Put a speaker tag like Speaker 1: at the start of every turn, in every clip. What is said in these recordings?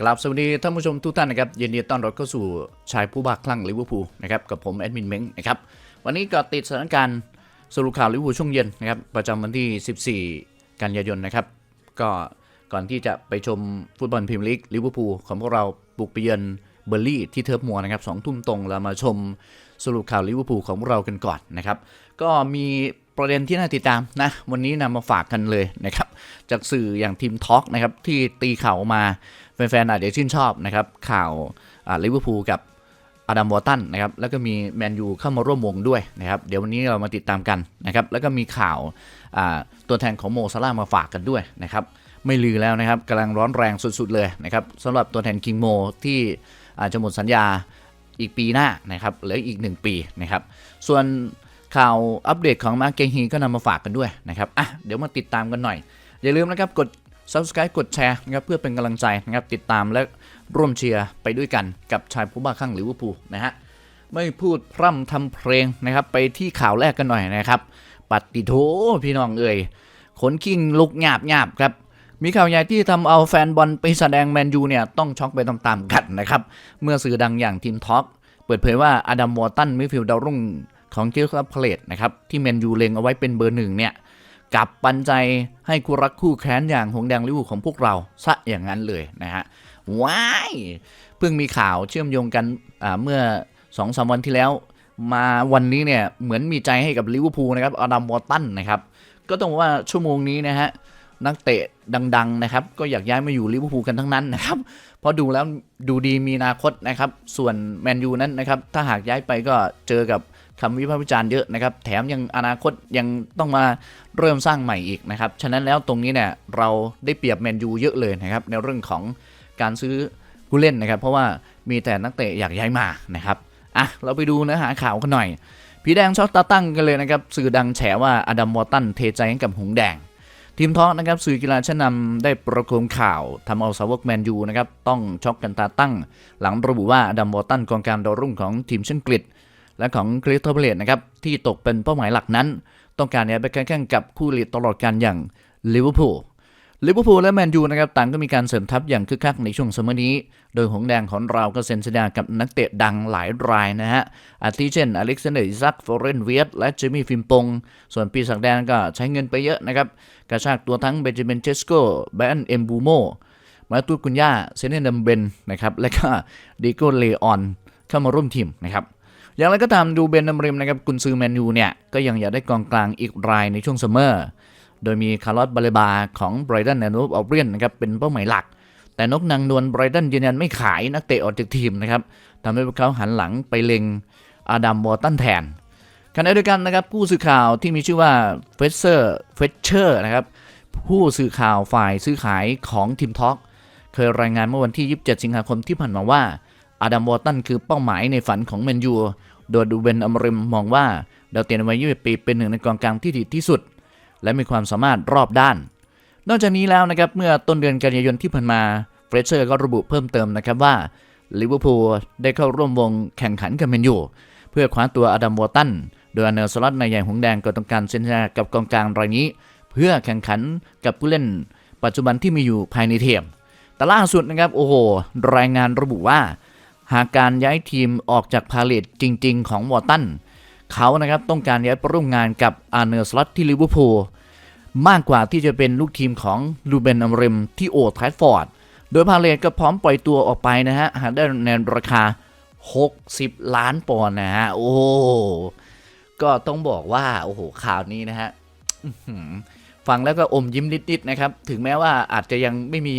Speaker 1: กราบสวัสดีท่านผู้ชมทุกท่านนะครับยินดีต้อนรับเข้าสู่ชายผู้บ้าคลั่งลิเวอร์พูลนะครับกับผมแอดมินเม้งนะครับวันนี้ก็ติดสถานการณ์สรุปข่าวลิเวอร์พูลช่วงเย็นนะครับประจำวันที่ 14 กันยายนนะครับก็ก่อนที่จะไปชมฟุตบอลพรีเมียร์ลีกลิเวอร์พูลของพวกเราบุกไปเยือนเบอร์ลี่ที่เทิร์ฟมัวนะครับสองทุ่มตรงเรามาชมสรุปข่าวลิเวอร์พูลของพวกเรากันก่อนนะครับก็มี ประเด็นที่น่าติดตามนะ วันนี้นำมาฝากกันเลยนะครับ จากสื่ออย่างทีมท็อกนะครับ ที่ตีข่าวมาแฟนๆอาจจะชื่นชอบนะครับ ข่าวลิเวอร์พูลกับอดัมวอร์ตันนะครับ แล้วก็มีแมนยูเข้ามาร่วมวงด้วยนะครับ เดี๋ยววันนี้เรามาติดตามกันนะครับ แล้วก็มีข่าวตัวแทนของโมซาร่ามาฝากกันด้วยนะครับ ไม่ลือแล้วนะครับกำลังร้อนแรงสุดๆเลยนะครับสำหรับตัวแทนคิงโมที่อาจจะหมดสัญญาอีกปีหน้านะครับเหลืออีก 1 ปีนะครับ ส่วน ข่าวอัปเดตของมาเกฮีก็นำมาฝากกันด้วยนะครับอะเดี๋ยวมาติดตามกันหน่อย อย่าลืมนะครับกด Subscribe กดแชร์นะครับเพื่อเป็นกำลังใจนะครับติดตามและร่วมเชียร์ไปด้วยกันกับชายผู้บ้าคลั่งลิเวอร์พูลนะฮะไม่พูดพร่ำทำเพลงนะครับไปที่ข่าวแรกกันหน่อยนะครับปัดติโถพี่น้องเอ่ยขนคิงลุกหยาบหยาบครับมีข่าวใหญ่ที่ทำเอาแฟนบอลไปแสดงแมนยูเนี่ยต้องช็อกไปตามๆกันนะครับ เมื่อสื่อดังอย่างทีมท็อกเปิดเผยว่าอดัมวอร์ตันมิฟิลด์ดาวรุ่ง ของเกลคับเพลตนะครับที่แมนยูเล็งเอาไว้เป็นเบอร์หนึ่งเนี่ยกลับปันใจให้คู่รักคู่แค้นอย่างหงแดงลิวของพวกเราซะอย่างนั้นเลยนะฮะว้ายเพิ่งมีข่าวเชื่อมโยงกันเมื่อ2อสวันที่แล้ว มาวันนี้เนี่ยเหมือนมีใจให้กับลิเวอร์พูลนะครับอดัมวอร์ตันนะครับก็ต้องว่าชั่วโมงนี้นะฮะนักเตะดัง ๆ นะครับ ก็อยากย้ายมาอยู่ลิเวอร์พูลกันทั้งนั้นนะครับเพราะดูแล้วดูดีมีอนาคตนะครับ ส่วนแมนยูนั้นนะครับ ถ้าหากย้ายไปก็เจอกับ คำวิพากษ์วิจารณ์เยอะนะครับ แถมยังอนาคตยังต้องมาเริ่มสร้างใหม่อีกนะครับ ฉะนั้นแล้วตรงนี้เนี่ยเราได้เปรียบแมนยูเยอะเลยนะครับ ในเรื่องของการซื้อผู้เล่นนะครับ เพราะว่ามีแต่นักเตะอยากย้ายมานะครับอะเราไปดูเนื้อหาข่าวกันหน่อย ผีแดงช็อตตาตั้งกันเลยนะครับ สื่อดังแฉว่าอดัมวอร์ตันเทใจให้กับหงแดง ทีมทอกนะครับสื่อกีฬาชั้นนำได้ประโคมข่าวทำเอาสาวกแมนยูนะครับต้องช็อกกันตาตั้ง หลังระบุว่าอดัมวอร์ตันกองการดาวรุ่งของทีมเชนกฤษ และของคริสโตเบเลตนะครับที่ตกเป็นเป้าหมายหลักนั้น ต้องการย้ายไปแข่งกับคู่ลีดตลอดการอย่างลิเวอร์พูลลิเวอร์พูลและแมนยูนะครับต่างก็มีการเสริมทัพอย่างคึกคักในช่วงสมัยนี้ โดยหงแดงของเราก็เซ็นสัญญากับนักเตะดังหลายรายนะฮะ อาทิเช่นอเล็กซานเดอร์อิซักฟอเรนเวียตและเจมี่ฟิมปง ส่วนปีศาจแดงก็ใช้เงินไปเยอะนะครับ กระชากตัวทั้งเบนจามินเชสโกแบนเอมบูโม มาตูกุนยาเซเนดัมเบนนะครับ และก็ดิโกเลออนเข้ามาร่วมทีมนะครับ อย่างไรก็ตามดูเบนดัมริมนะครับกุนซือแมนยูเนี่ย ก็ยังอยากได้กองกลางอีกรายในช่วงซัมเมอร์ โดยมีคาร์ลอสบาเลบาของไบรตันแอนด์ออเรียนนะครับเป็นเป้าหมายหลัก แต่นกนางนวลไบรตันยืนยันไม่ขายนักเตะออกจากทีมนะครับทำให้พวกเขาหันหลังไปเล็งอาดัมวอร์ตันแทนขณะเดียวกันนะครับผู้สื่อข่าวที่มีชื่อว่าเฟเซอร์เฟเชอร์นะครับผู้สื่อข่าวฝ่ายซื้อขายของทีมท็อกเคยรายงานเมื่อวันที่ 27 สิงหาคมที่ผ่านมาว่า อาดัมวอร์ตันคือเป้าหมายในฝันของแมนยู โดยดูเบนอมริมมองว่าดาวเตียนวัย21ปีเป็นหนึ่งในกองกลางที่ดีที่สุด และมีความสามารถรอบด้าน นอกจากนี้แล้วนะครับเมื่อต้นเดือนกันยายนที่ผ่านมาเฟรเชอร์ก็ระบุเพิ่มเติมนะครับว่าลิเวอร์พูลได้เข้าร่วมวงแข่งขันกับแมนยูเพื่อคว้าตัวอดัมวอร์ตันโดยอเนอร์สล็อตในายใหญ่หงแดงก็ต้องการเซ็นสัญญากับกองกลางรายนี้ เพื่อแข่งขันกับผู้เล่น ปัจจุบันที่มีอยู่ภายในทีมแต่ล่าสุดนะครับโอ้โหรายงานระบุว่า หากการย้ายทีมออกจากพาเลตจริง ๆ ของวอตันเขานะครับต้องการย้ายไปร่วมงานกับอาร์เนอร์สล็อตที่ลิเวอร์พูลมากกว่าที่จะเป็นลูกทีมของลูเบนอัมริมที่โอทรฟฟอร์ด โดยพาเลตก็พร้อมปล่อยตัวออกไปนะฮะ หากได้ในราคา 60 ล้านปอนด์นะฮะ โอ้ก็ต้องบอกว่า โอ้โห ข่าวนี้นะฮะฟังแล้วก็อมยิ้มนิดๆนะครับ ถึงแม้ว่าอาจจะยังไม่มี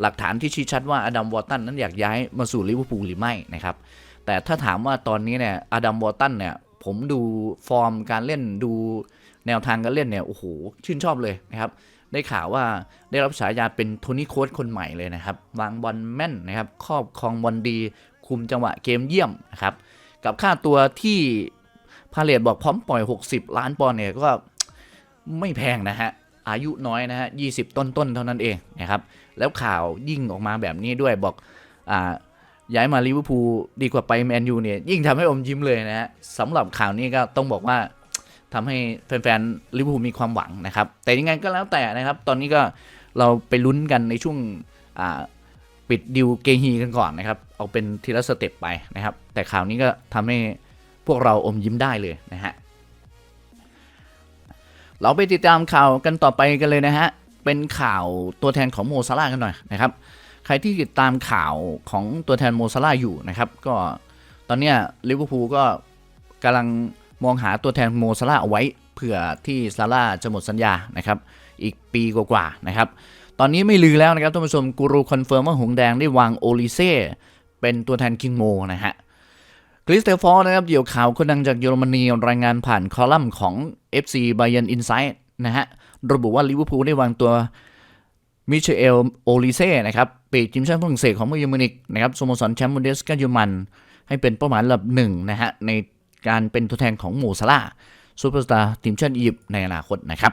Speaker 1: หลักฐานที่ชี้ชัดว่าอดัมวอร์ตันนั้นอยากย้ายมาสู่ลิเวอร์พูลหรือไม่นะครับ แต่ถ้าถามว่าตอนนี้เนี่ยอดัมวอร์ตันเนี่ยผมดูฟอร์มการเล่นดูแนวทางการเล่นเนี่ยโอ้โหชื่นชอบเลยนะครับได้ข่าวว่าได้รับฉายาเป็นโทนี่โค้ชคนใหม่เลยนะครับ วางบอลแม่นนะครับครอบครองบอลดี คุมจังหวะเกมเยี่ยมนะครับ กับค่าตัวที่พาเลตบอกพร้อมปล่อย 60 ล้านปอนด์เนี่ยก็ไม่แพงนะฮะ อายุน้อยนะฮะ20ต้นๆเท่านั้นเองนะครับแล้วข่าวยิ่งออกมาแบบนี้ด้วยบอกอ่าย้ายมาลิเวอร์พูลดีกว่าไปแมนยูเนี่ยยิ่งทำให้อมยิ้มเลยนะฮะสำหรับข่าวนี้ก็ต้องบอกว่าทำให้แฟนๆลิเวอร์พูลมีความหวังนะครับ แต่ยังไงก็แล้วแต่นะครับ ตอนนี้ก็เราไปลุ้นกันในช่วงอ่าปิดดิวเกฮีกันก่อนนะครับ เอาเป็นทีละสเต็ปไปนะครับ แต่ข่าวนี้ก็ทำให้พวกเราอมยิ้มได้เลยนะฮะ เราไปติดตามข่าวกันต่อไปกันเลยนะฮะ เป็นข่าวตัวแทนของโมซาร่ากันหน่อยนะครับ ใครที่ติดตามข่าวของตัวแทนโมซาร่าอยู่นะครับ ก็ตอนเนี้ยลิเวอร์พูลก็กำลังมองหาตัวแทนโมซาร่าเอาไว้เผื่อที่ซาร่าจะหมดสัญญานะครับ อีกปีกว่าๆนะครับ ตอนนี้ไม่ลือแล้วนะครับท่านผู้ชมกูรูคอนเฟิร์มว่าหงแดงได้วางโอลิเซ่เป็นตัวแทนคิงโมนะฮะ ริสเตฟอร์นะครับเดี่ยวข่าวคนดังจากเยอรมนีรายงานผ่านคอลัมน์ของ FC Bayern Insight นะฮะ ระบุว่าลิเวอร์พูลได้วางตัวมิเชลโอลิเซ่นะครับปีกทีมชาติฝรั่งเศสของเมืองเยอรมนิกนะครับสโมสรแชมป์บุนเดสกาเยอรมัน ให้เป็นเป้าหมายลำดับหนึ่งนะฮะ ในการเป็นตัวแทนของโมซาร่าซูเปอร์สตาร์ทีมชาติอียิปต์ในอนาคตนะครับ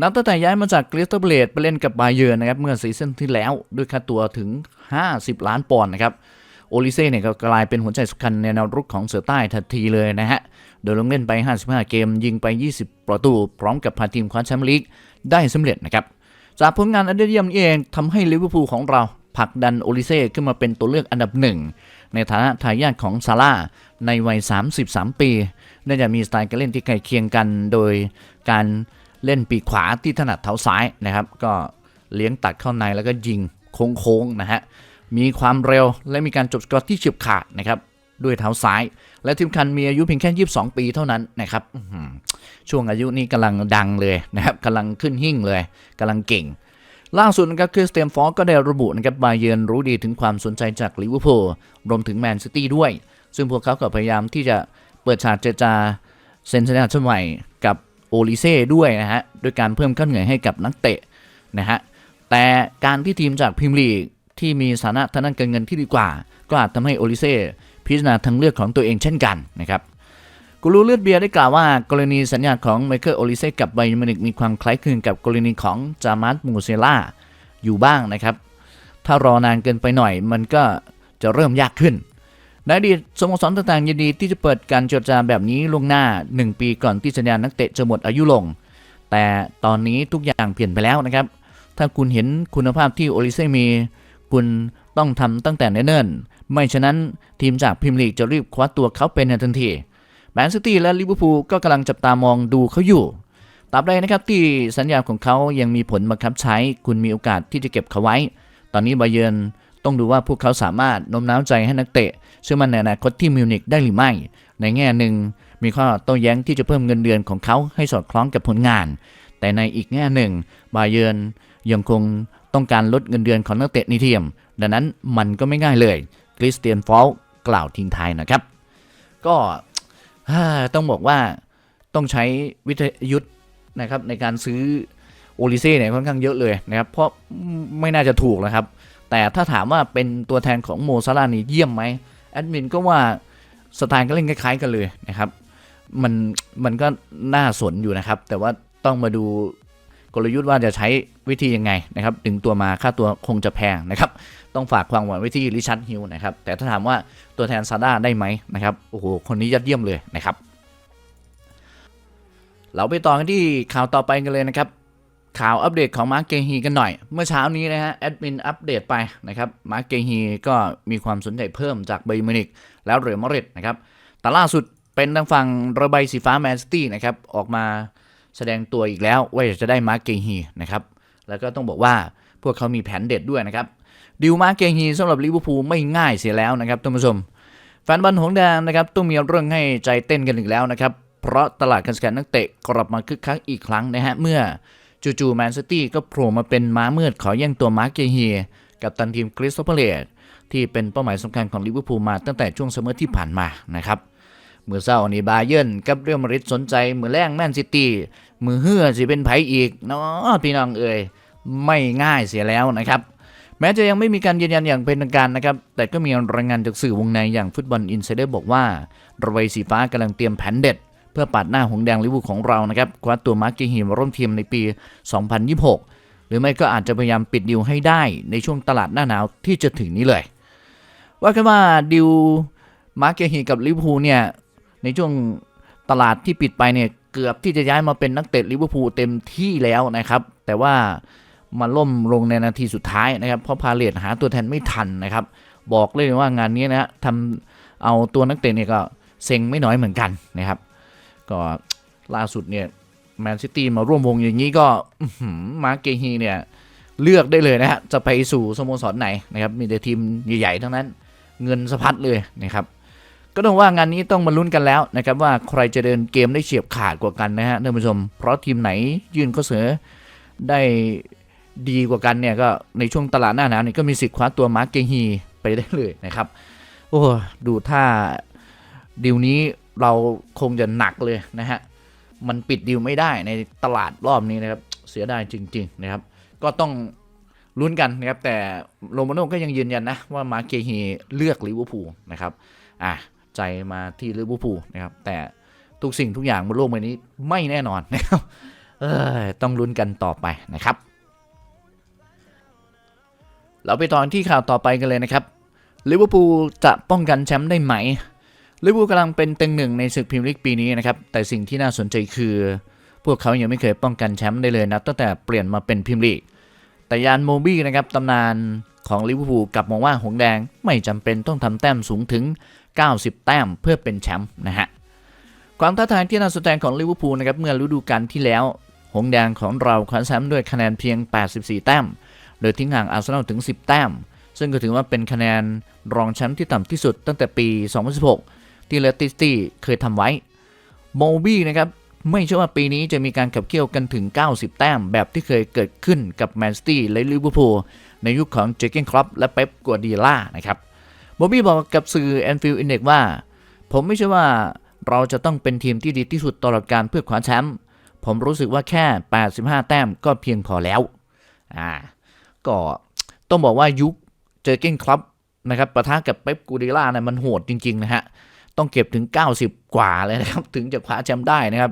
Speaker 1: นับตั้งแต่ย้ายมาจากกริสตัลเบลดไปเล่นกับบาเยิร์นนะครับ เมื่อซีซั่นที่แล้วด้วยค่าตัวถึง 50 ล้านปอนด์นะครับ โอลิเซ่เนี่ยก็กลายเป็นหัวใจสำคัญในแนวรุกของเสือใต้ทันทีเลยนะฮะ โดยลงเล่นไป 55 เกม ยิงไป 20 ประตู พร้อมกับพาทีมคว้าแชมป์ลีกได้สำเร็จนะครับ จากผลงานอันยอดเยี่ยมนี้เองทำให้ลิเวอร์พูลของเราผลักดันโอลิเซ่ขึ้นมาเป็นตัวเลือกอันดับหนึ่ง ในฐานะทายาทของซาร่าในวัย 33 ปี เนื่องจากมีสไตล์การเล่นที่ใกล้เคียงกัน โดยการเล่นปีกขวาที่ถนัดเท้าซ้ายนะครับ ก็เลี้ยงตัดเข้าในแล้วก็ยิงโค้งๆนะฮะ มีความเร็วและมีการจบสกอร์ที่เฉียบขาดนะครับด้วยเท้าซ้าย และทีมคันมีอายุเพียงแค่ 22 ปีเท่านั้นนะครับช่วงอายุนี้กำลังดังเลยนะครับกำลังขึ้นหิ่งเลยกำลังเก่ง ล่าสุดนะครับคริสเตียนฟอร์ก็ได้ระบุนะครับบาเยนรู้ดีถึงความสนใจจากลิเวอร์พูลรวมถึงแมนซิตี้ด้วย ซึ่งพวกเขาก็พยายามที่จะเปิดฉากเจรจาเซ็นสัญญาฉบับใหม่กับโอลิเซ่ด้วยนะฮะโดยการเพิ่มค่าเหนื่อยให้กับนักเตะนะฮะแต่การที่ทีมจากพรีเมียร์ลีก ที่มีฐานะทางด้านการเงินที่ดีกว่า ก็อาจทำให้โอลิเซ่พิจารณาทางเลือกของตัวเองเช่นกันนะครับกูรูเลือดเบียร์ได้กล่าวว่ากรณีสัญญาของไมเคิลโอลิเซ่กับไบยมินิกมีความคล้ายคลึงกับกรณีของจามัสมูเซล่าอยู่บ้างนะครับ ถ้ารอนานเกินไปหน่อยมันก็จะเริ่มยากขึ้นในอดีตสโมสรต่างๆยินดีที่จะเปิดการเจรจาแบบนี้ล่วงหน้า 1 ปีก่อนที่สัญญานักเตะจะหมดอายุลง แต่ตอนนี้ทุกอย่างเปลี่ยนไปแล้วนะครับ ถ้าคุณเห็นคุณภาพที่โอลิเซ่มี คุณต้องทำตั้งแต่เนิ่นๆไม่ฉะนั้นทีมจากพรีเมียร์ลีกจะรีบคว้าตัวเขาเป็นในทันทีแมนซิตี้และลิเวอร์พูลก็กำลังจับตามองดูเขาอยู่ตราบใดนะครับที่สัญญาของเขายังมีผลบังคับใช้ คุณมีโอกาสที่จะเก็บเขาไว้ ตอนนี้บาเยิร์นต้องดูว่าพวกเขาสามารถโน้มน้าวใจให้นักเตะเชื่อมั่นในอนาคตที่มิวนิกได้หรือไม่ ในแง่หนึ่งมีข้อโต้แย้งที่จะเพิ่มเงินเดือนของเขาให้สอดคล้องกับผลงาน แต่ในอีกแง่หนึ่ง บาเยิร์นยังคง ต้องการลดเงินเดือนของนักเตะในทียม ดังนั้นมันก็ไม่ง่ายเลยคริสเตียนฟอลกล่าวทิ้งท้ายนะครับ ก็ต้องบอกว่าต้องใช้วิทยุทธ์นะครับในการซื้อโอลิเซ่เนี่ยค่อนข้างเยอะเลยนะครับ เพราะไม่น่าจะถูกนะครับ แต่ถ้าถามว่าเป็นตัวแทนของโมซาลานี่เยี่ยมไหมแอดมินก็ว่าสไตล์ก็เล่นคล้ายๆกันเลยนะครับ มันมันก็น่าสนอยู่นะครับ แต่ว่าต้องมาดู กลยุทธ์ว่าจะใช้วิธียังไงนะครับดึงตัวมาค่าตัวคงจะแพงนะครับ ต้องฝากความหวังไว้ที่ริชัร์ดฮิลนะครับ แต่ถ้าถามว่าตัวแทนซาด้าได้ไหมนะครับโอ้โหคนนี้ยอดเยี่ยมเลยนะครับ เราไปต่อกันที่ข่าวต่อไปกันเลยนะครับข่าวอัปเดตของมาร์กเกฮีกันหน่อย เมื่อเช้านี้นะฮะแอดมินอัปเดตไปนะครับมาร์กเกฮีก็มีความสนใจเพิ่มจากไบมินิกแล้วเรอัลมาดริดนะครับแต่ล่าสุดเป็นทางฝั่งระบายสีฟ้าแมนซิตี้นะครับออกมา แสดงตัวอีกแล้วว่าจะได้มาร์กเกฮีนะครับแล้วก็ต้องบอกว่าพวกเขามีแผนเด็ดด้วยนะครับดิวมาร์กเกฮีสำหรับลิเวอร์พูลไม่ง่ายเสียแล้วนะครับท่านผู้ชมแฟนบอลหงแดงนะครับต้องมีเรื่องให้ใจเต้นกันอีกแล้วนะครับเพราะตลาดการซื้อนักเตะกลับมาคึกคักอีกครั้งนะฮะเมื่อจู่ๆแมนซิตี้ก็โผล่มาเป็นม้ามืดขอแย่งตัวมาร์กเกฮีกับตันทีมคริสตัลพาเลตที่เป็นเป้าหมายสำคัญของลิเวอร์พูลมาตั้งแต่ช่วงซัมอที่ผ่านมานะครับ มือเศร้านี่บาเยิร์นกับเรอัลมาดริดสนใจ มือแรงแมนซิตี้มือเฮือสิเป็นไผอีกเนาะพี่น้องเอ่ยไม่ง่ายเสียแล้วนะครับ แม้จะยังไม่มีการยืนยันอย่างเป็นทางการนะครับ แต่ก็มีรายงานจากสื่อวงในอย่างฟุตบอลอินไซเดอร์บอกว่าระเวยสีฟ้ากำลังเตรียมแผนเด็ด เพื่อปัดหน้าหงแดงลิเวอร์พูลของเรานะครับคว้าตัวมาร์กเกฮีมาร่วมทีมในปี 2026 หรือไม่ก็อาจจะพยายามปิดดิวให้ได้ในช่วงตลาดหน้าหนาวที่จะถึงนี้เลย ว่ากันว่าดิวมาร์กเกฮีกับลิเวอร์พูลเนี่ย ในช่วงตลาดที่ปิดไปเนี่ยเกือบที่จะย้ายมาเป็นนักเตะลิเวอร์พูลเต็มที่แล้วนะครับ แต่ว่ามาล่มลงในนาทีสุดท้ายนะครับ เพราะพาเลตหาตัวแทนไม่ทันนะครับ บอกเลยว่างานนี้นะฮะทำเอาตัวนักเตะเนี่ยก็เซ็งไม่น้อยเหมือนกันนะครับ ก็ล่าสุดเนี่ยแมนซิตี้มาร่วมวงอย่างนี้ก็มาร์เกฮีเนี่ยเลือกได้เลยนะฮะจะไปสู่สโมสรไหนนะครับ มีแต่ทีมใหญ่ๆทั้งนั้น เงินสะพัดเลยนะครับ ก็ต้องว่างานนี้ต้องมาลุ้นกันแล้วนะครับว่าใครจะเดินเกมได้เฉียบขาดกว่ากันนะฮะท่านผู้ชม เพราะทีมไหนยื่นข้อเสนอได้ดีกว่ากันเนี่ยก็ในช่วงตลาดหน้าหนาวนี่ก็มีสิทธิ์คว้าตัวมาร์กเกฮีไปได้เลยนะครับ โอ้ดูถ้าดีลนี้เราคงจะหนักเลยนะฮะมันปิดดีลไม่ได้ในตลาดรอบนี้นะครับเสียดายจริง ๆนะครับ ก็ต้องลุ้นกันนะครับแต่โรมาโน่ก็ยังยืนยันนะว่ามาร์เกฮีเลือกลิเวอร์พูลนะครับอะ ใจมาที่ลิเวอร์พูลนะครับ แต่ทุกสิ่งทุกอย่างบนโลกใบนี้ไม่แน่นอนนะครับเออต้องลุ้นกันต่อไปนะครับ เราไปตอนที่ข่าวต่อไปกันเลยนะครับลิเวอร์พูลจะป้องกันแชมป์ได้ไหมลิเวอร์พูลกำลังเป็นเต็งหนึ่งในศึกพรีเมียร์ลีกปีนี้นะครับ แต่สิ่งที่น่าสนใจคือ พวกเขายังไม่เคยป้องกันแชมป์ได้เลยนะตั้งแต่เปลี่ยนมาเป็นพรีเมียร์ลีกแต่ยานโมบี้นะครับตำนานของลิเวอร์พูลกลับมองว่าหงแดงไม่จำเป็นต้องทำแต้มสูงถึง 90 แต้มเพื่อเป็นแชมป์นะฮะความท้าทายที่น่าสนใจของลิเวอร์พูลนะครับเมื่อฤดูกาลที่แล้วหงแดงของเราคว้าแชมป์ด้วยคะแนนเพียง 84 แต้ม โดยทิ้งห่างอาร์เซนอลถึง 10 แต้ม ซึ่งก็ถือว่าเป็นคะแนนรองแชมป์ที่ต่ำที่สุดตั้งแต่ปี 2016 ที่เลสติสตี้เคยทำไว้โมบี้นะครับไม่เชื่อว่าปีนี้จะมีการขับเคี่ยวกันถึง 90 แต้มแบบที่เคยเกิดขึ้นกับแมนซิตี้และลิเวอร์พูลในยุคของเจเกนครอปและเป๊ปกัวดีล่านะครับ โมบี้บอกกับสื่อแอนฟิลด์อินเด็กว่า ผมไม่เชื่อว่าเราจะต้องเป็นทีมที่ดีที่สุดตลอดการเพื่อคว้าแชมป์ผมรู้สึกว่าแค่ 85 แต้มก็เพียงพอแล้วอ่าก็ต้องบอกว่ายุคเจอเก้นคลับนะครับประทะกับเป๊ปกูดิล่าเนี่ยมันโหดจริง ๆ นะฮะ ต้องเก็บถึง 90 กว่าเลยนะครับ ถึงจะคว้าแชมป์ได้นะครับ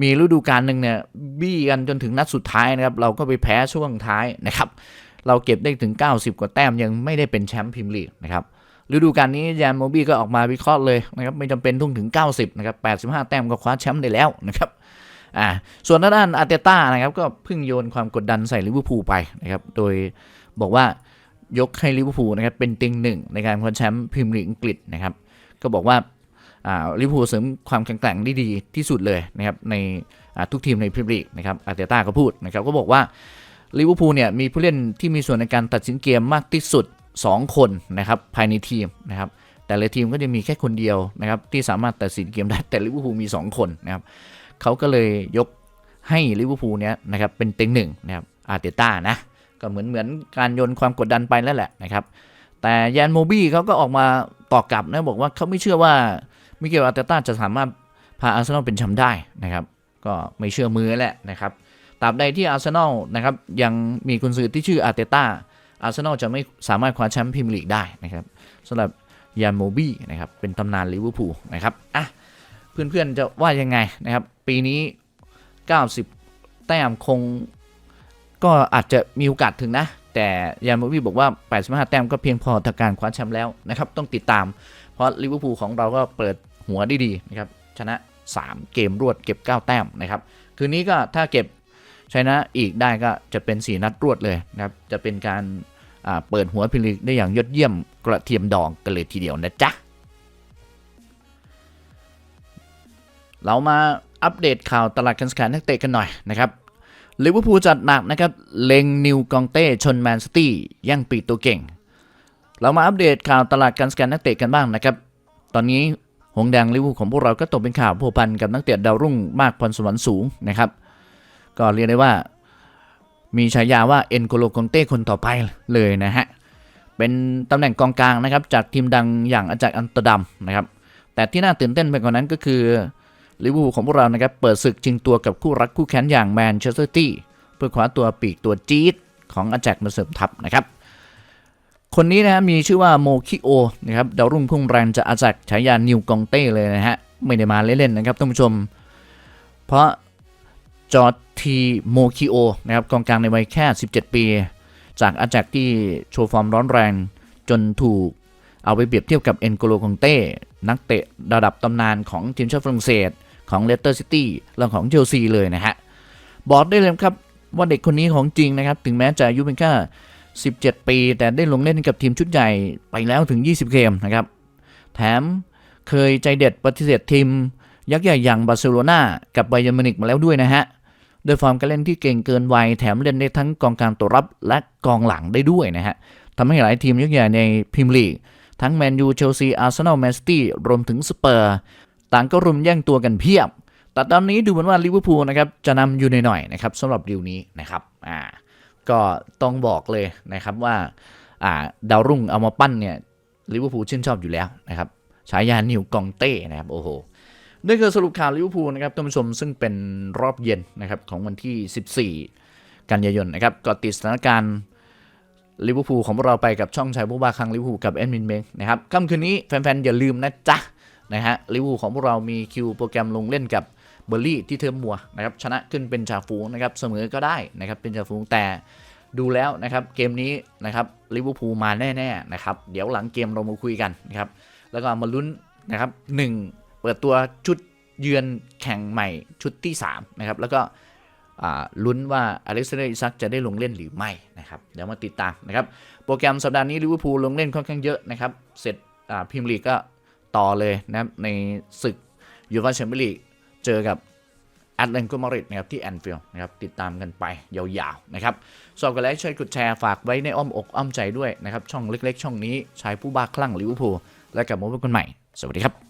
Speaker 1: มีฤดูกาลหนึ่งเนี่ย บี้กันจนถึงนัดสุดท้ายนะครับ เราก็ไปแพ้ช่วงท้ายนะครับ เราเก็บได้ถึง 90 กว่าแต้มยังไม่ได้เป็นแชมป์พรีเมียร์ลีกนะครับ ฤดูกาลนี้ยานโมบี้ก็ออกมาวิเคราะห์เลยนะครับไม่จำเป็นต้องถึง 90นะครับ85 แต้มก็คว้าแชมป์ได้แล้วนะครับอ่าส่วนด้านอาร์เตต้านะครับก็เพิ่งโยนความกดดันใส่ลิเวอร์พูลไปนะครับโดยบอกว่ายกให้ลิเวอร์พูลนะครับเป็นต็งหนึ่งในการคว้าแชมป์พรีเมียร์ลีกอังกฤษนะครับก็บอกว่าอ่าลิเวอร์พูลเสริมความแข็งแกร่งได้ดีที่สุดเลยนะครับในอ่าทุกทีมในพรีเมียร์ลีกนะครับอาร์เตต้าก็พูดนะครับก็บอกว่าลิเวอร์พูลเนี่ยมีผู้เล่นที่มีส่วนในการตัดสินเกมมากที่สุด 2 คนนะครับภายในทีมนะครับแต่ละทีมก็จะมีแค่คนเดียวนะครับที่สามารถตัดสินเกมได้แต่ลิเวอร์พูลมี 2 คนนะครับเขาก็เลยยกให้ลิเวอร์พูลเนี่ยนะครับเป็นเต็งหนึ่งนะครับอาร์เตต้านะก็เหมือนเหมือนการโยนความกดดันไปแล้วแหละนะครับแต่แยนโมบี้เขาก็ออกมาตอบกลับนะบอกว่าเขาไม่เชื่อว่ามิเกลอาร์เตต้าจะสามารถพาอาร์เซนอลเป็นแชมป์ได้นะครับก็ไม่เชื่อมือแหละนะครับตราบใดที่อาร์เซนอลนะครับยังมีกุนซือที่ชื่ออาร์เตต้า อาร์เซนอลจะไม่สามารถคว้าแชมป์พรีเมียร์ลีกได้นะครับสำหรับยานโมบี้นะครับเป็นตำนานลิเวอร์พูลนะครับอะเพื่อนๆจะว่ายังไงนะครับ ปีนี้ 90 แต้มคงก็อาจจะมีโอกาสถึงนะ แต่ยานโมบี้บอกว่า 85 แต้มก็เพียงพอต่อการคว้าแชมป์แล้วนะครับ ต้องติดตาม เพราะลิเวอร์พูลของเราก็เปิดหัวได้ดีนะครับ ชนะ 3 เกมรวดเก็บ 9 แต้มนะครับ คืนนี้ก็ถ้าเก็บชนะอีกได้ก็จะเป็น 4 นัดรวดเลยนะครับ จะเป็นการ เปิดหัวพรีเมียร์ลีกได้อย่างยอดเยี่ยมกระเทียมดองกันเลยทีเดียวนะจ๊ะ เรามาอัปเดตข่าวตลาดการขายนักเตะกันหน่อยนะครับลิเวอร์พูลจัดหนักนะครับ เลงนิวกองเต้ชนแมนซิตี้ย่งปีตัวเก่ง เรามาอัปเดตข่าวตลาดการสแกนนักเตะกันบ้างนะครับ ตอนนี้หงแดงลิเวอร์พูลของพวกเราก็ตกเป็นข่าวผัวพันกับนักเตะดาวรุ่งมากพรสวรรค์สูงนะครับ ก็เรียกได้ว่า มีฉายาว่าเอ็นโกโลกองเต้คนต่อไปเลยนะฮะ เป็นตำแหน่งกองกลางนะครับ จากทีมดังอย่างอาจากอันเตดัมนะครับ แต่ที่น่าตื่นเต้นไปกว่านั้นก็คือลิเวอร์พูลของพวกเรานะครับ เปิดศึกชิงตัวกับคู่รักคู่แค้นอย่างแมนเชสเตอร์ตี้เพื่อคว้าตัวปีกตัวจี๊ดของอาแจกมาเสริมทัพนะครับ คนนี้นะมีชื่อว่าโมคิโอนะครับดาวรุ่งพุ่งแรงจากอาแจกฉายานิวกองเต้เลยนะฮะไม่ได้มาเล่นๆนะครับท่านผู้ชม เพราะ จอร์จทีโมคิโอนะครับกองกลางในวัยแค่ 17 ปี จากอาแจกที่โชว์ฟอร์มร้อนแรงจนถูกเอาไปเปรียบเทียบกับเอ็นโกโลคองเต้ นักเตะระดับตำนานของทีมชาติฝรั่งเศสของเลสเตอร์ซิตี้และของเชลซีเลยนะฮะ บอกได้เลยครับว่าเด็กคนนี้ของจริงนะครับ ถึงแม้จะอายุเป็นแค่17 ปี แต่ได้ลงเล่นกับทีมชุดใหญ่ไปแล้วถึง 20 เกมนะครับ แถมเคยใจเด็ดปฏิเสธทีม ยักษ์ใหญ่อย่างบาร์เซโลนากับไบเยร์มิวนิกมาแล้วด้วยนะฮะ โดยฟอร์มการเล่นที่เก่งเกินวัยแถมเล่นได้ทั้งกองกลางตัวรับและกองหลังได้ด้วยนะฮะทำให้หลายทีมยกใหญ่ในพรีเมียร์ลีก ทั้งแมนยูเชลซีอาร์เซนอลแมนซิตี้รวมถึงสเปอร์ต่างก็รุมแย่งตัวกันเพียบ แต่ตอนนี้ดูเหมือนว่าลิเวอร์พูลนะครับจะนำอยู่หน่อยๆนะครับสำหรับดีลนี้นะครับอ่าก็ต้องบอกเลยนะครับว่าอ่าดาวรุ่งเอามาปั้นเนี่ยลิเวอร์พูลชื่นชอบอยู่แล้วนะครับฉายานิวกองเต้นะครับโอ้โห นี่คือสรุปข่าวลิเวอร์พูลนะครับท่านผู้ชมซึ่งเป็นรอบเย็นนะครับของวันที่ 14 กันยายนนะครับก็ติดสถานการณ์ลิเวอร์พูลของเราไปกับช่องชายผู้บ้าครั้งลิเวอร์พูลกับแอดมินเมงนะครับค่ำคืนนี้แฟนๆ อย่าลืมนะจ๊ะนะฮะลิเวอร์พูลของพวกเรามีคิวโปรแกรมลงเล่นกับเบอร์ลี่ที่เทอร์มัวนะครับชนะขึ้นเป็นจ่าฝูงนะครับเสมอก็ได้นะครับเป็นจ่าฝูงแต่ดูแล้วนะครับเกมนี้นะครับลิเวอร์พูลมาแน่ๆนะครับเดี๋ยวหลังเกมเรามาคุยกันนะครับแล้วก็มาลุ้นนะครับหนึ่ง เปิดตัวชุดเยือนแข่งใหม่ชุดที่สามนะครับ แล้วก็ลุ้นว่าอเล็กซานเดอร์อิซักจะได้ลงเล่นหรือไม่นะครับเดี๋ยวมาติดตามนะครับ โปรแกรมสัปดาห์นี้ลิเวอร์พูลลงเล่นค่อนข้างเยอะนะครับ เสร็จพรีเมียร์ลีกก็ต่อเลยนะครับในศึกยูฟ่าแชมเปี้ยนลีกเจอกับแอตเลนโกมาริดนะครับที่แอนฟิลด์นะครับติดตามกันไปยาวๆนะครับสอบกันแล้วช่วยกดแชร์ฝากไว้ในอ้อมอกอ้อมใจด้วยนะครับช่องเล็กๆ ช่องนี้ชายผู้บ้าคลั่งลิเวอร์พูลและกลับมาพบกันใหม่ สวัสดีครับ